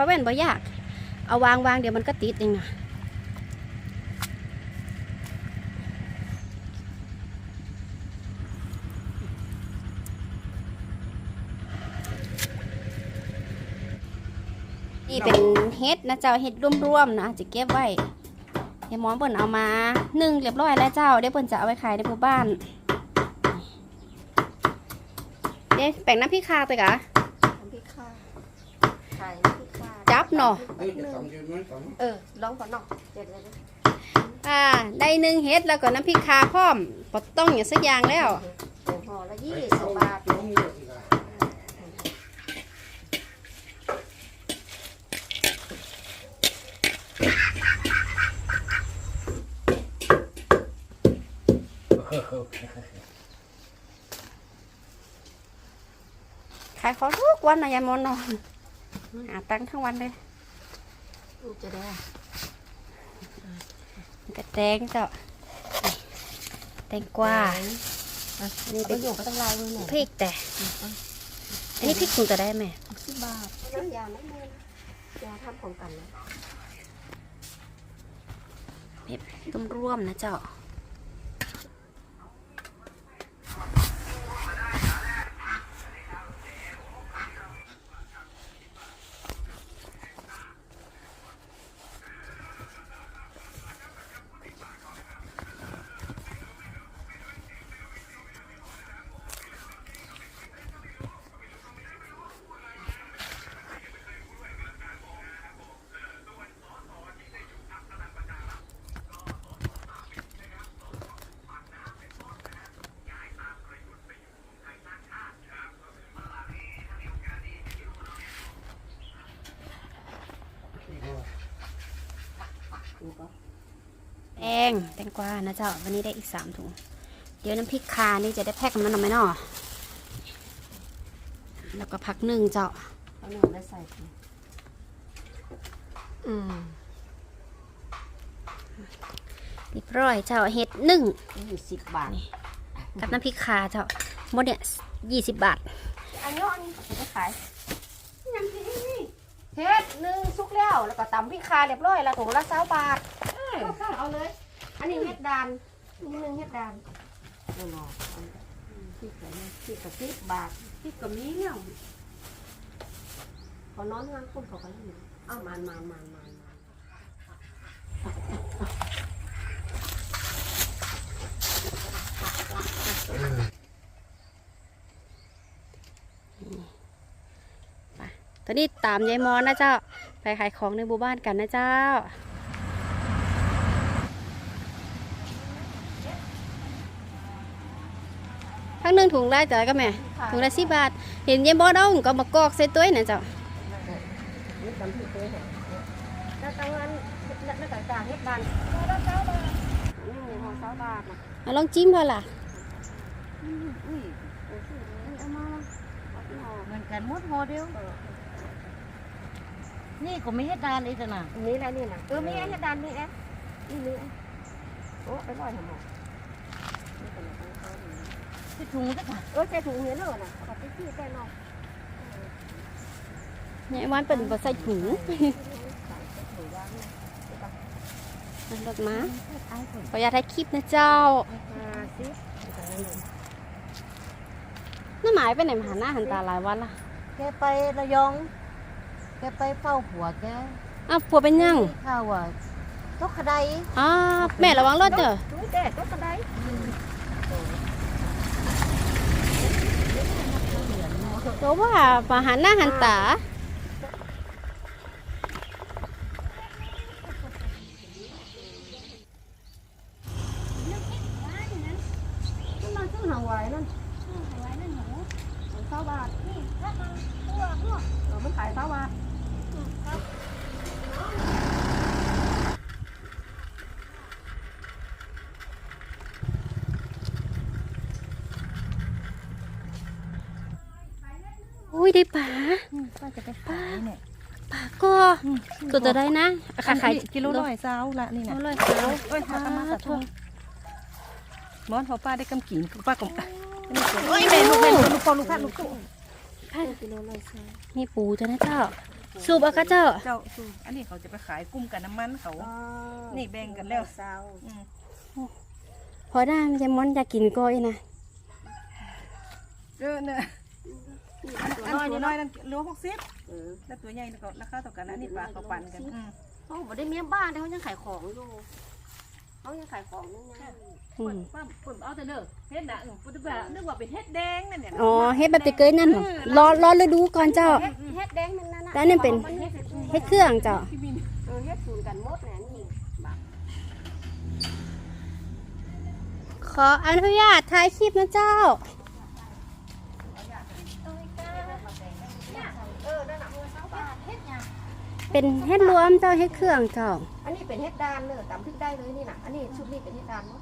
กูเขาแว่นบ่ยาก เอาวางวางเดี๋ยวมันก็ติดเองนะนี่เป็นเฮ็ดนะเจ้าเฮ็ดร่วมๆนะจะเก็บไว้เดี๋ยมอนเปิ่นเอามานึ่งเรียบร้อยแล้วเจ้าเดี๋ยวเปิ่นจะเอาไว้ขายในหมู่บ้านเดี๋ยวแป่งน้ำพริกคาไปกะ น้ำพริกข้าวไข่น้ำพริกข้าว จับ เนาะ Đây, cái tầm kia mới tầm เออลองก่อนเนาะเด็ดเลยอ่าได้หนึ่งเฮ็ดแล้วก็น้ำพริกคาพร้อมปต้องอย่างสักอย่างแล้วเดี๋ยวห่อละยี่ Đấy, สิบ không, บาท không được thì là ขายของทุกวันนะยายมอนเนาะ หาตังค์ทั้งวันเลยลูกจะได้กระแตงเจ้านี่แตงกวาอันนี้เป็นอยู่ก็ต้องลายมือหน่อยพริกแต่อันนี้พริกคุณจะได้ไหมสิบบาทน้ำยาไม่มือยาทำของกันนะต้มร่วมนะเจ้า งแตงกวานะเจ้าวันนี้ได้อีกสามถุง เดี๋ยวน้ำพริกคานี่จะได้แพ็คมันหน่อยไหมเนาะแล้วก็พักหนึ่งเจ้าเอาหนึ่งได้ใส่ถุงอืมเรียบร้อยเจ้าเห็ดหนึ่งยี่สิบบาทกับน้ำพริกคาเจ้าหมดเนี่ยยี่สิบบาทอันนี้อันนี้จะขายยังที่นี่เฮ็ดหนึ่งซุกแล้วแล้วก็ตำพริกคาเรียบร้อยแล้วถุงละสามบาทก็ข้างเอาเลย อันนี้เฮ็ดดานนี่หนึ่งเฮ็ดดานนี่เนาะพริกอะไรพริกกับสิบบาทพริกกับมีเนี่ยเขานอนงานคนเขาก็อยู่อ้าวมานมานมานมานมานตอนนี้ตามยายมอนนะเจ้า ไปขายของในหมู่บ้านกันนะเจ้า ทั้งห นึ่งถุงได้จ้ะก็แม่ถุงละสิบบาท เห็นยายมอนเอาก็มากอกใส่ตัวนะเจ้านี่ตำพริกเลยเนี่ยแล้วตำงานแล้วแล้วก็กางเฮ็ดดานแล้วเจ้าบาทนี่มีหัวเจ้าบาทนะเอาลองจิ้มพอล่ะอุ้ยเอาสิเอามาเอาที่ห่อเหมือนกันหมดโมเดลนี่ก็ไม่ให้ดานอีกแล้วนะอันนี้แหละนี่นะเออมีไอ้เฮ็ดดานนี่แอ๊ะนี่นี่แอ๊ะโอ้ไปลอยทำไม นี่เป็นอะไรของเขานี่ที่ถุงก็ค่ะเออใจถุงเห็นเลยนะขอบพี่แกหน่อยยายมอนเป็นบ่ใส่ถุงถุงยางนี่มันรถมาไอ้คนขออยากถ่ายคลิปนะเจ้าห้าสิบน้าหมายไปไหนมาหาหน้าหันตาหลายวันละแกไประยอง แกไปเฝ้าผัวแกอ้าวผัวเป็นยังข้าวอะตกขะไดอ้าแม่ระวังรถเด้อดูเด็ดก็กระได เพราะว่ามาหันหน้าหันตานั่นมันซื้อหางไว้นั่นหางไว้นั่นหนูเก้าบาทนี่ถ้ามันตัวตัวเออมันขายเก้าบาท อุ้ยได้ปลาป้าจะไปขายเนี่ยปลาก็ตัวจะได้นะขายขายกิโลร้อยเช้าละนี่นะโลร้อยเช้าเอ้ยหากมาตัดทงมอนพอป้าได้กำกินป้ากำเอ้ยแม่ลูกแม่ลูกลูกพ่อลูกพัดลูกตู้กิโลละใช่มีปูจ้ะนะเจ้าสูบเอาค่ะเจ้าเจ้าสูบอันนี้เขาจะไปขายกุ้มกับน้ำมันเขา นี่แบ่งกันแล้วเศร้าอืมพอได้มันจะม้อนอยากกินก้อยนะเออเนี่ยอัน ตัวอันน้อยตัวนี่น้อยเนาะนั่นโลหกสิบเออแล้วตัวใหญ่นี่ก็ราคาเท่ากันนะอันนี่ปลาเขาปั่นกันอืมเขาบอกได้เมียบ้านแต่เขายังขายของอยู่เขายังขายของอยู่ยังอืมว่าปุ่นเอาแต่เด้อเฮ็ดนะอืมปุ่นแบบนึกว่าเป็นเฮ็ดแดงนั่นเนี่ยนะอ๋อเฮ็ดแบบตะเกยนั่นเหรอรอรอฤดูก่อนเจ้าเฮ็ดเฮ็ดแดงนั่นน่ะแล้วนี่เป็นเฮ็ดเฮ็ดเครื่องเจ้าพี่มินเออเฮ็ดสูนกันหมดแหละนี่บักขออนุญาตถ่ายคลิปนะเจ้า เออนั่นน่ะมือเศร้าบาทเฮ็ดหยังเป็นเฮ็ดรวมเจ้าเฮ็ดเครื่องเจ้า อันนี้เป็นเฮ็ดดานเลยตำพริกได้เลยนี่น่ะ อันนี้ชุดนี้เป็นเฮ็ดดานเนาะ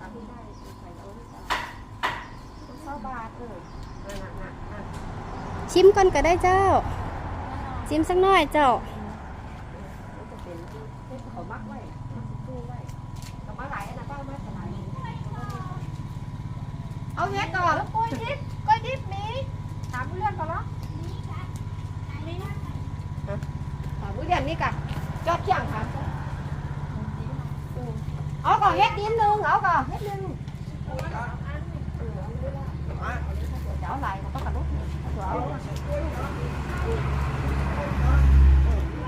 ตำพริกได้ใส่เอาที่ตำเศร้าบาทเออนั่นน่ะน่ะน่ะชิมก่อนก็ได้เจ้า ชิมสักหน่อยเจ้า มันจะเป็นเฮ็ดเขามักไว้มักตู้ไว้แต่มาหลายอันนะป้ามาหลายเอาเฮ็ดก่อนแล้วกล้วยดิบกล้วยดิบนี้ถามเรียนก่อนเนาะถามผู้ เรียนนี่กันยอดเที่ยงค่ะเอาก่อนเฮ็ดดินหนึ่งเอาก่อนเฮ็ดหนึงเออเอาหลายมันต้องกระลุกเอา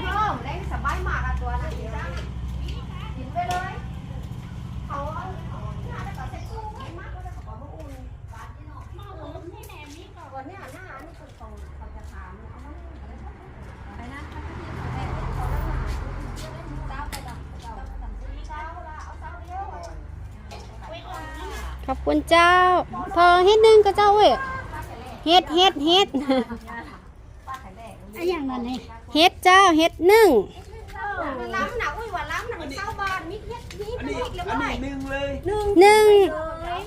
โยมได้สบายมากอะตัวนั้นนี่นะกินไปเลยเขาเอาเอาหน้าแล้วก็ใส่ตู้ไว้มากแล้วก็เอามาอุ่นก่อนเนี่ยหน้านี่คือของเขาจะถามเอามาไปนะเขาจะถามเจ้าไปดอกเจ้าเจ้าละเอาเจ้าเดียว ขอบคุณเจ้าพอเฮ็ดหนึงก็เจ้าเว้ยเฮ็ดเฮ็ดเฮ็ดไอ้อย่างนั้นนี่เฮ็ดเจ้าเฮ็ดหนึ่งล้ำหนักอุ้ยว่าล้ำหนักเศร้าบานมิดเฮ็ดนี่เป็นเฮ็ดเรียบร้อยหนึ่งเลยหนึ่งหนึ่ง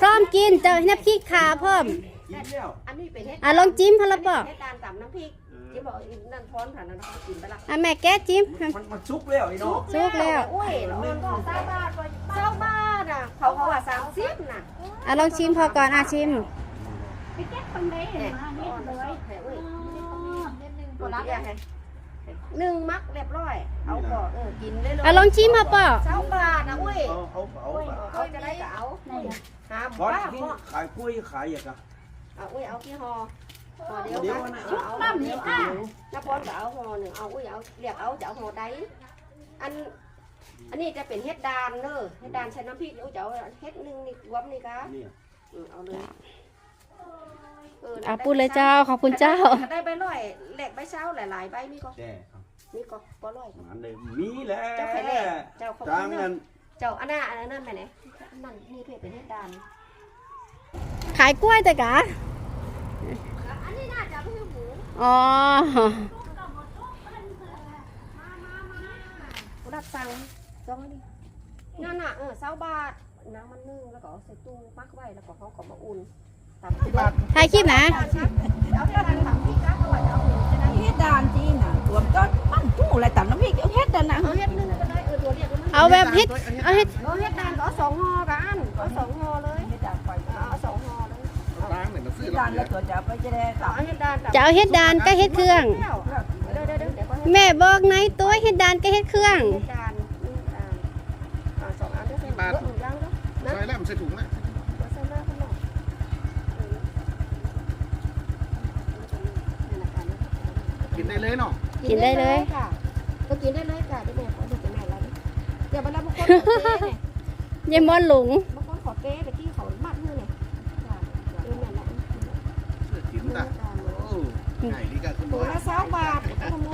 พร้อมกินเจ้าน้ำพริกขาพร้อมกินแล้วอันนี้เป็นเฮ็ดอะลองจิ้มพอละบ่เฮ็ดดานต่ำน้ำพริก จิ้มบอกนั่นพร้อนผ่านนั่นเขากินไปละอะแม่แก้จิ้มมันมันซุกแล้วไอ้น้องสุกแล้วอุ้ยมันก็เศร้าบานเศร้าบานอะเขาเขาว่าสามสิบน่ะอะลองชิมพอก่อนอะชิมไปเก็บตรงไหนมาเฮ็ดเลยอุ้ยตัวรับหนึ่งมักเรียบร้อย เอาก่อนเออกินได้เลยอะลองชิมพอป่ะเศร้าบานนะอุ้ยเอาเอาเอาอุ้ยเอาจะได้ก็เอาหาก้อนบ้าที่พ่อขายกล้วยขายอย่างกะเอาอุ้ยเอากี่ห่อ ห่อเดียวเดี๋ยวกันนะเอาน้ำนี่ค่ะน้าพรก็เอาห่อหนึ่งเอาอุ้ยเอาเรียกเอาจะเอาห่อใดอันนี้จะเป็นเฮ็ดดานเนอะเฮ็ดดานใช้น้ำพริกอุ้ยจะเอาเฮ็ดหนึงนี่รวมนี่กะนี่เออเอาเลยเอออะพูดเลยเจ้าขอบคุณเจ้า ถ้ได้ใบร้อยแหลกใบเช้าหลายๆใบมีก็แช่ครับมีก็บ่ร้อยมันเลยมีแล้วเจ้าไข่แหลกเจ้าเขาจางนั้นเจ้าอันน่ะอันนั้นไปไหนนั่นนี่เพื่อเป็นเฮ็ดดานขายกล้วยแต่กะ อันนี้น่าจะเพื่อหมูอ๋อรับสั่งจองนี่นั่นน่ะเออเศร้าบาทน้ำมันนึ่งแล้วก็เอาใส่ตู้มักไว้แล้วก็เขาก็มาอุ่นตามที่บ้านถ่ายคลิปนะเอาที่ร้านทำที่ก้าเอาไว้เอาหนึ่งจะได้เฮ็ดดานจีน่ะรวมก็ปั้นตู้อะไรต่ำน้ำพริกเฮ็ดดานนะเอาเฮ็ดหนึ่งก็ได้เออตัวเรียกมันเอาแบบเฮ็ดเอาเฮ็ดเอาเฮ็ดดานก็เอาสองห่อกันเอาสองห่อ ซื้อเฮ็ดดานแล้วตัวจะเอาไปจะได้เอาเฮ็ดดานจะเอาเฮ็ดดานก็เฮ็ดเครื่องเดี๋ยวเดี๋ยวเดี๋ยวเดี๋ยวเขาให้แม่บอกในตัวเฮ็ดดานก็เฮ็ดเครื่องเฮ็ดดานนี่ดานอ่าสองอันด้วยกันเยอะหนึ่งลังแล้วนะใส่แล้วมันใส่ถุงแล้วเอาใส่หน้าข้างนอกเออนี่นะกันนะกินได้เลยเนาะกินได้เลยค่ะก็กินได้เลยค่ะเดี๋ยวแม่ขอดูจะแม่แล้วเดี๋ยวเวลาบางคนขอเก้เนี่ยยายมอนหลงบางคนขอเก้แต่กี้เขามัดมือเนี่ยจ้ะเออแม่ละ กินได้โอ้ไก่ดีกันคุณ ตัน้วอยละสามบาท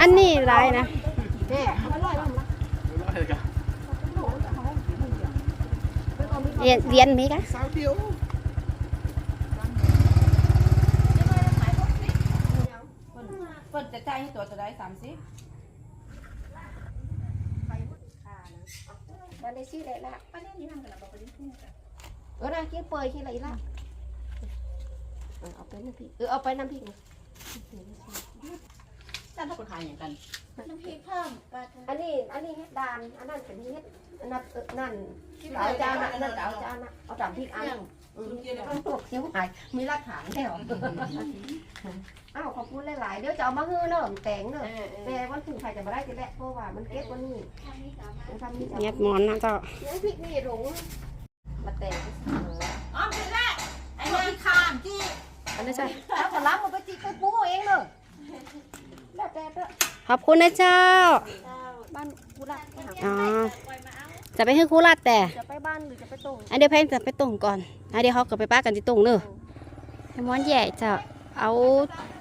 อันนี้หลายนะแม่อร่อยมากนะร้อยเลยกันเรียนเรียนมีกะสาวเดียวเพิ่นจะจ่ายให้ตัวตัวใด30วันนี้ชื่ออะไรละเออนะคิดเปยคิดอะไรละเอาไปน้ำพริกเออเอาไปน้ำพริกนะ จ้าถ้าคนขายอย่างกันน้ำพริกเพิ่มปลาอันนี้อันนี้เฮ็ดดานอันนั้นเป็นเฮ็ดอันนั้นเออนั่นเก๋าจานนะอันนั้นเก๋าจานนะเอาตำพริกอันอืมเอาพวกคิ้วหายมีหลักฐานแล้วอ้าวขอบคุณหลายๆเดี๋ยวจะเอามาฮื้อเนอะแตงเนอะแต่วันถึงใครจะมาได้จะแหละเพราะว่ามันเก็บวันนี้มันทำนี่จะเงียบมอนนะเจ้าน้ำพริกนี่หลงมาแตงเสมออ๋อเป็นแรกไอ้นี่ข้ามที่อันนี้จ้ะแล้วก็รับมาไปจิกไปปูเองเลยแล้วแต่เถอะ ขอบคุณนะเจ้า บ้านกุหลาบไปหาอ๋อ จะไปให้ครูรัดแต่ จะไปบ้านหรือจะไปตรงอันเดี๋ยวแพงจะไปตรงก่อนอันเดี๋ยวเขาก็ไปป้ากันที่ตรงเนอะให้ม้อนแย่เจ้าเอา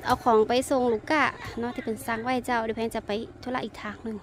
เอาของไปส่งลูกกะเนาะที่เป็นสั่งไว้เจ้าเดี๋ยวแพงจะไปธุระอีกทางหนึ่ง